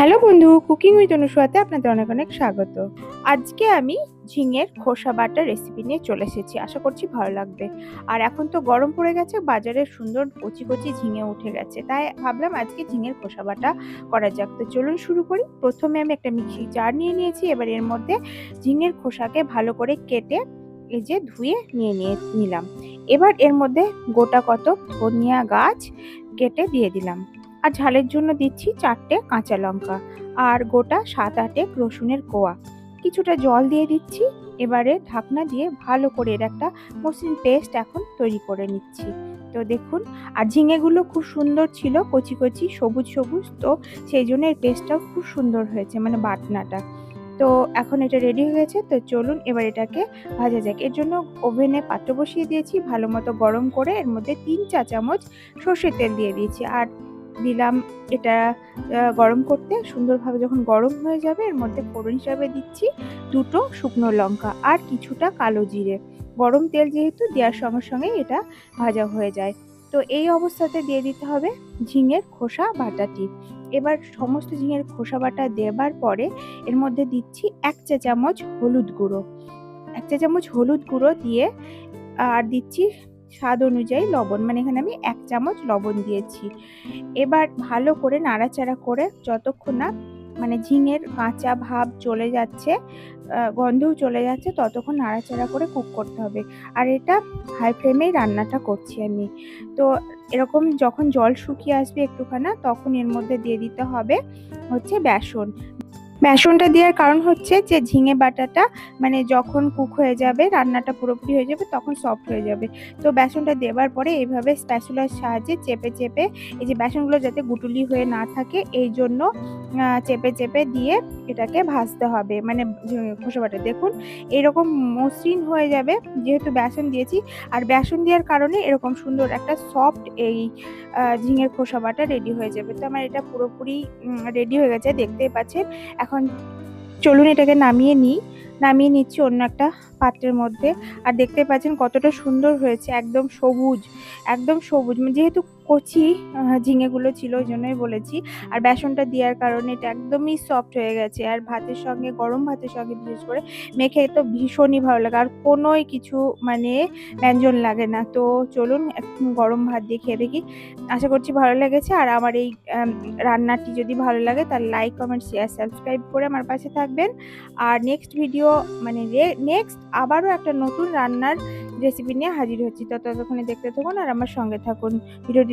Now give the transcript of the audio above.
Hello বন্ধু cooking with অনুসুয়াতে আপনাদের অনেক অনেক স্বাগত। আজকে আমি ঝিঙের খোসা বাটা রেসিপি নিয়ে চলে এসেছি, আশা করছি ভালো লাগবে। আর এখন তো গরম পড়ে গেছে, বাজারে সুন্দর কচি কচি ঝিঙে উঠে গেছে, তাই ভাবলাম আজকে ঝিঙের খোসা বাটা করা যাক। তো চলুন শুরু করি। প্রথমে আমি একটা মিক্সি জার নিয়ে নিয়েছি, এবার এর মধ্যে ঝিঙের খোসাকে ভালো করে কেটে এই যে ধুয়ে নিয়ে নিয়ে নিলাম। এবার এর মধ্যে গোটা কত ধনিয়া গাছ কেটে দিয়ে দিলাম। আর ঝালের জন্য দিচ্ছি চারটে কাঁচা লঙ্কা আর গোটা সাত আটেক রসুনের কোয়া। কিছুটা জল দিয়ে দিচ্ছি, এবারে ঢাকনা দিয়ে ভালো করে এর একটা মসৃণ পেস্ট এখন তৈরি করে নিচ্ছি। তো দেখুন, আর ঝিঙেগুলো খুব সুন্দর ছিল, কচি কচি, সবুজ সবুজ, তো সেই জন্য এর পেস্টটাও খুব সুন্দর হয়েছে মানে বাটনাটা। তো এখন এটা রেডি হয়ে গেছে, তো চলুন এবার এটাকে ভাজা যাক। এর জন্য ওভেনে পাত্র বসিয়ে দিয়েছি, ভালো মতো গরম করে এর মধ্যে তিন চা চামচ সর্ষের তেল দিয়ে দিয়েছি। আর দিলাম এটা গরম করতে। সুন্দরভাবে যখন গরম হয়ে যাবে, এর মধ্যে ফোড়ন হিসাবে দিচ্ছি দুটো শুকনো লঙ্কা আর কিছুটা কালো জিরে। গরম তেল যেহেতু, দেওয়ার সঙ্গে সঙ্গে এটা ভাজা হয়ে যায়। তো এই অবস্থাতে দিয়ে দিতে হবে ঝিঙের খোসা বাটাটি এবার সমস্ত ঝিঙের খোসা বাটা দেবার পরে এর মধ্যে দিচ্ছি এক চা চামচ হলুদ গুঁড়ো। এক চা চামচ হলুদ গুঁড়ো দিয়ে আর দিচ্ছি স্বাদ অনুযায়ী লবণ মানে এখানে আমি এক চামচ লবণ দিয়েছি। এবার ভালো করে নাড়াচাড়া করে যতক্ষণ না মানে ঝিঙের কাঁচা ভাব চলে যাচ্ছে গন্ধও চলে যাচ্ছে, ততক্ষণ নাড়াচাড়া করে কুক করতে হবে। আর এটা হাই ফ্লেমেই রান্নাটা করছি আমি। তো এরকম যখন জল শুকিয়ে আসবে একটুখানা, তখন এর মধ্যে দিয়ে দিতে হবে হচ্ছে বেসন। বেসনটা দেওয়ার কারণ হচ্ছে যে ঝিঙে বাটাটা মানে যখন কুক হয়ে যাবে, রান্নাটা পুরোপুরি হয়ে যাবে, তখন সফট হয়ে যাবে। তো বেসনটা দেওয়ার পরে এইভাবে স্প্যাচুলার সাহায্যে চেপে চেপে এই যে বেসনগুলো যাতে গুটুলি হয়ে না থাকে, এই জন্য চেপে চেপে দিয়ে এটাকে ভাজতে হবে। মানে খোসা বাটা। দেখুন, এরকম মসৃণ হয়ে যাবে, যেহেতু বেসন দিয়েছি। আর বেসন দেওয়ার কারণে এরকম সুন্দর একটা সফট এই ঝিঙের খোসা বাটা রেডি হয়ে যাবে। তো আমার এটা পুরোপুরি রেডি হয়ে গেছে, দেখতেই পাচ্ছেন। এখন চলুন এটাকে নামিয়ে নিই। নামিয়ে নিচ্ছি অন্য একটা পাত্রের মধ্যে। আর দেখতে পাচ্ছেন কতটা সুন্দর হয়েছে, একদম সবুজ একদম সবুজ। যেহেতু কচি ঝিঙেগুলো ছিল ওই জন্যই বলেছি। আর বেসনটা দেওয়ার কারণে এটা একদমই সফট হয়ে গেছে। আর ভাতের সঙ্গে, গরম ভাতের সঙ্গে বিশেষ করে মেখে তো ভীষণই ভালো লাগে। আর কোনোই কিছু মানে ব্যঞ্জন লাগে না। তো চলুন গরম ভাত দিয়ে খেয়ে দেখি। আশা করছি ভালো লেগেছে। আর আমার এই রান্নাটি যদি ভালো লাগে তার লাইক কমেন্ট শেয়ার সাবস্ক্রাইব করে আমার পাশে থাকবেন। আর নেক্সট ভিডিও মানে নেক্সট আবারও একটা নতুন রান্নার রেসিপি নিয়ে হাজির হচ্ছি। ততক্ষণে দেখতে থাকুন আর আমার সঙ্গে থাকুন।